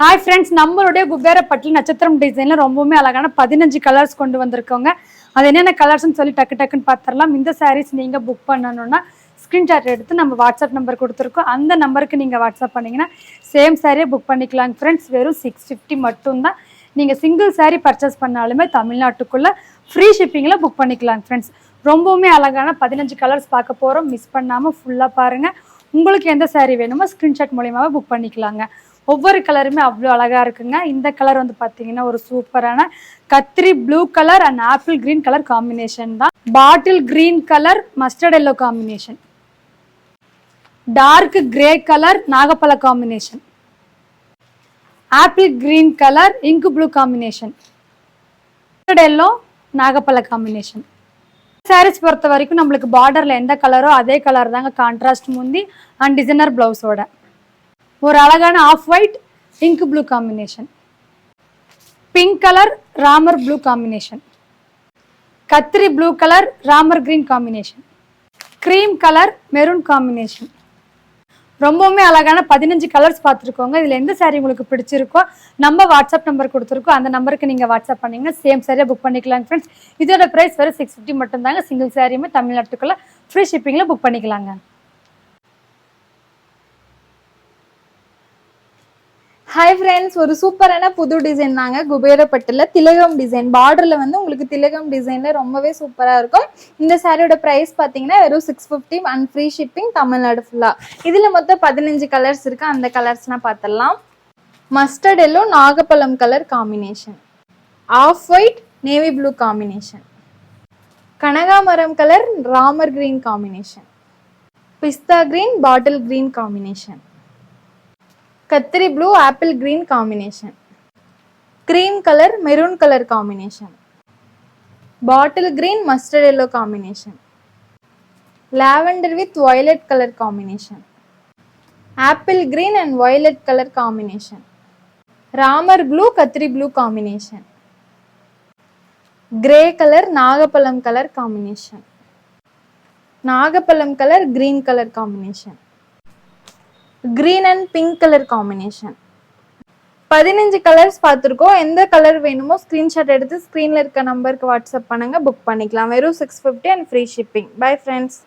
Hi friends நம்மளுடைய குபேர பட்டில் நட்சத்திரம் டிசைனில் ரொம்பவுமே அழகான பதினஞ்சு கலர்ஸ் கொண்டு வந்திருக்கோங்க. அது என்னென்ன கலர்ஸ்னு சொல்லி டக்கு டக்குன்னு பார்த்துடலாம் இந்த சாரீஸ் நீங்கள் புக் பண்ணணும்னா ஸ்க்ரீன்ஷாட் எடுத்து நம்ம வாட்ஸ்அப் நம்பர் கொடுத்துருக்கோம். அந்த நம்பருக்கு நீங்கள் வாட்ஸ்அப் பண்ணிங்கன்னா சேம் சாரியை புக் பண்ணிக்கலாங்க ஃப்ரெண்ட்ஸ் வெறும் சிக்ஸ் ஃபிஃப்டி மட்டும்தான். நீங்கள் சிங்கிள் சாரீ பர்ச்சேஸ் பண்ணாலுமே தமிழ்நாட்டுக்குள்ளே ஃப்ரீ ஷிப்பிங்கில் புக் பண்ணிக்கலாங்க ஃப்ரெண்ட்ஸ் ரொம்பவுமே அழகான பதினஞ்சு கலர்ஸ் பார்க்க போகிறோம் மிஸ் பண்ணாமல் ஃபுல்லாக பாருங்கள் உங்களுக்கு எந்த சாரீ வேணுமோ ஸ்க்ரீன்ஷாட் மூலியமாகவே புக் பண்ணிக்கலாங்க. ஒவ்வொரு கலருமே அவ்வளோ அழகாக இருக்குங்க. இந்த கலர் வந்து பார்த்தீங்கன்னா ஒரு சூப்பரான கத்திரி blue colour and apple green colour combination தான். Bottle green colour mustard yellow combination dark grey colour நாகப்பழ combination apple green colour இங்கு ப்ளூ காம்பினேஷன் எல்லோ நாகப்பழ காம்பினேஷன் சாரீஸ் பொறுத்த வரைக்கும் நம்மளுக்கு பார்டரில் எந்த கலரோ அதே கலர் தாங்க கான்ட்ராஸ்ட் முந்தி அண்ட் டிசைனர் ப்ளவுஸோட ஒரு அழகான off white pink blue combination pink colour Ramar blue combination கத்திரி blue colour Ramar green combination cream colour maroon combination ரொம்பவுமே அழகான பதினஞ்சு கலர்ஸ் பார்த்துருக்கோங்க. இதில் எந்த சாரீ உங்களுக்கு பிடிச்சிருக்கோ நம்ம வாட்ஸ்அப் நம்பர் கொடுத்துருக்கோம். அந்த நம்பருக்கு நீங்கள் வாட்ஸ்அப் பண்ணிங்கன்னா சேம் சாரியாக புக் பண்ணிக்கலாங்க ஃப்ரெண்ட்ஸ் இதோட ப்ரைஸ் வெறும் சிக்ஸ் ஃபிஃப்டி மட்டும்தாங்க. சிங்கிள் சாரியுமே தமிழ்நாட்டுக்குள்ளே ஃப்ரீ ஷிப்பிங்கில் புக் பண்ணிக்கலாங்க. ஹாய் ஃப்ரெண்ட்ஸ் ஒரு சூப்பரான புது டிசைன் தாங்க. குபேரப்பட்டில் திலகம் டிசைன் பார்டரில் வந்து உங்களுக்கு திலகம் டிசைனில் ரொம்பவே சூப்பராக இருக்கும். இந்த சாரியோட ப்ரைஸ் பார்த்தீங்கன்னா வெறும் six fifty and free shipping Tamil Nadu ஃபுல்லாக இதில் மொத்தம் பதினஞ்சு கலர்ஸ் இருக்குது அந்த கலர்ஸ்னால் பார்த்துடலாம் mustard yellow நாகப்பழம் colour combination off white navy blue combination கனகாமரம் கலர் ராமர் க்ரீன் காம்பினேஷன் பிஸ்தா கிரீன் பாட்டில் க்ரீன் காம்பினேஷன் கத்திரி blue apple green combination cream colour maroon colour combination bottle green mustard yellow combination lavender with violet colour combination apple green and violet colour combination Ramar blue கத்திரி blue combination grey colour நாகப்பழம் colour combination நாகப்பழம் colour green colour combination green and pink colour combination பதினஞ்சு colours பார்த்துருக்கோம். எந்த colour வேணுமோ screenshot எடுத்து ஸ்க்ரீனில் இருக்க நம்பருக்கு வாட்ஸ்அப் பண்ணுங்க. புக் பண்ணிக்கலாம். வெறும் six fifty and free shipping bye friends